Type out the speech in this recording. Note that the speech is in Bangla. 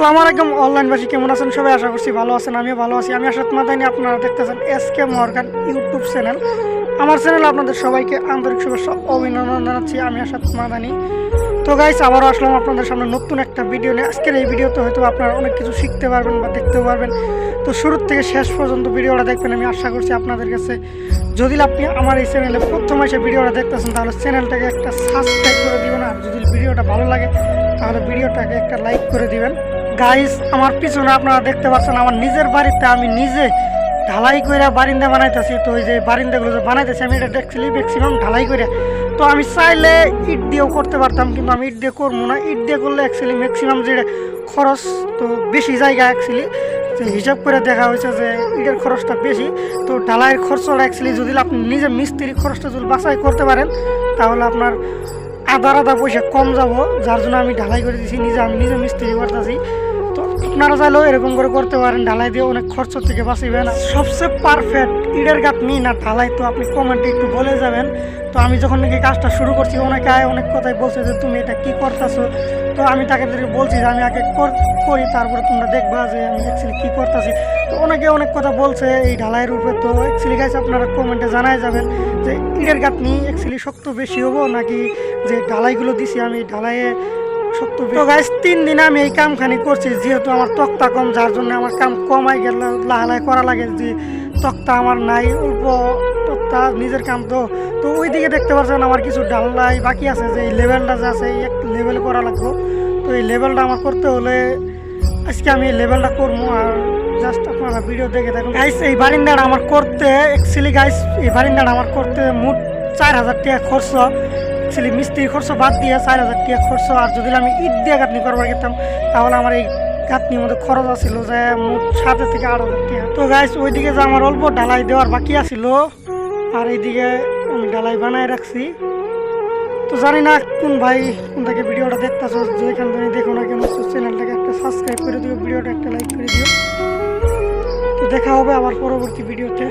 আসসালামু আলাইকুম অনলাইনবাসী কেমন আছেন? সবাই আশা করছি ভালো আছেন, আমিও ভালো আছি। আমি আসাদ মাদানি, আপনারা দেখতেছেন S K Morgan YouTube channel আমার চ্যানেলে আপনাদের সবাইকে আন্তরিক শুভেচ্ছা, অভিনন্দন জানাচ্ছি। আমি আসাদ মাদানি। তো গাইস আবারও আসলাম আপনাদের সামনে নতুন একটা ভিডিও নিয়ে। আজকের এই ভিডিওতে হয়তো আপনারা অনেক কিছু শিখতে পারবেন বা দেখতে পারবেন। তো শুরুর থেকে শেষ পর্যন্ত ভিডিওটা দেখবেন। আমি আশা করছি আপনাদের কাছে যদি আপনি আমার এই চ্যানেলে প্রথম এসে ভিডিওটা দেখতেছেন, তাহলে চ্যানেলটাকে একটা সাবস্ক্রাইব করে দিবেন। আর যদি ভিডিওটা ভালো লাগে, তাহলে ভিডিওটাকে একটা লাইক করে দিবেন। গাইস আমার পিছনে আপনারা দেখতে পাচ্ছেন, আমার নিজের বাড়িতে আমি নিজে ঢালাই করে বারিন্দা বানাইতেছি। তো ওই যে বারিন্দাগুলো যে বানাইতেছি, আমি এটা দেখছিলি ম্যাক্সিমাম ঢালাই করে তো আমি চাইলে ইট দিয়েও করতে পারতাম, কিন্তু আমি ইট দিয়ে করব না। ইট দিয়ে করলে অ্যাকচুয়ালি ম্যাক্সিমাম যে খরচ, তো বেশি জায়গা অ্যাকচুয়ালি হিসাব করে দেখা হয়েছে যে ইটের খরচটা বেশি। তো ঢালাইয়ের খরচটা অ্যাকচুয়ালি যদি আপনি নিজে মিস্ত্রির খরচটা যদি বাছাই করতে পারেন, তাহলে আপনার আধা আধা পয়সা কম যাব। যার জন্য আমি ঢালাই করে দিয়েছি নিজে আমি নিজে মিস্ত্রি করতেছি। তো আপনারা চাইলেও এরকম করে করতে পারেন, ঢালাই দিয়ে অনেক খরচ থেকে বাঁচিবেন সবচেয়ে পারফেক্ট ইটের গাঁথনি না ঢালাই তো আপনি কমেন্টে একটু বলে যাবেন। তো আমি যখন নাকি কাজটা শুরু করছি, অনেকে আয় অনেক কথাই বলছে যে, তুমি এটা কি করতেছো? তো আমি তাকে বলছি যে, আমি আগে কর- তারপরে তোমরা দেখবা যে আমি অ্যাকচুয়ালি কী করতেছি। তো অনেকে অনেক কথা বলছে এই ঢালাইয়ের উপরে তো অ্যাকচুয়ালি গাছ আপনারা কমেন্টে জানাই যাবেন যে, ইটের গাঁথনি অ্যাকচুয়ালি শক্ত বেশি হব নাকি যে, ঢালাইগুলো দিছি আমি, ঢালাইয়ে শক্ত তো গাইস তিন দিন আমি এই কামখানি করছি, যেহেতু আমার তক্তা কম, যার জন্য আমার কাম কমাই গেল, লাহালাই করা লাগে যে তক্তা আমার নাই, অল্প তক্তা নিজের কাম তো তো ওই দিকে দেখতে পাচ্ছেন আমার কিছু ডাল্লাই বাকি আছে, যে এই লেভেলটা যে আছে, এক লেভেল করা লাগবো। তো এই লেভেলটা আমার করতে হলে আজকে আমি এই লেভেলটা করব, আর জাস্ট আপনারা ভিডিও দেখে থাকুন। গাইস এই বারিন্দাটা আমার করতে অ্যাকচুয়ালি গাইস এই বারিন্দাটা আমার করতে মোট চার হাজার টাকা খরচ। অ্যাকচুয়ালি মিস্ত্রি খরচ বাদ দিয়ে চার হাজার টাকা খরচ, আর যদি আমি ইট দিয়ে গাঁথনি করবার গেতাম, তাহলে আমার এই গাঁথনির মধ্যে খরচ আছিল যে সাত থেকে আট হাজার টাকা। তো গাইস ওইদিকে যে আমার অল্প ঢালাই দেওয়ার বাকি আছিল, আর এইদিকে আমি ঢালাই বানায় রাখছি। তো জানি না কোন ভাই কোন থেকে ভিডিওটা দেখতেছো যেখান থেকে দেখো না কেন চ্যানেলটাকে একটা সাবস্ক্রাইব করে দিও, ভিডিওটা একটা লাইক করে দিও। তো দেখা হবে আবার পরবর্তী ভিডিওতে।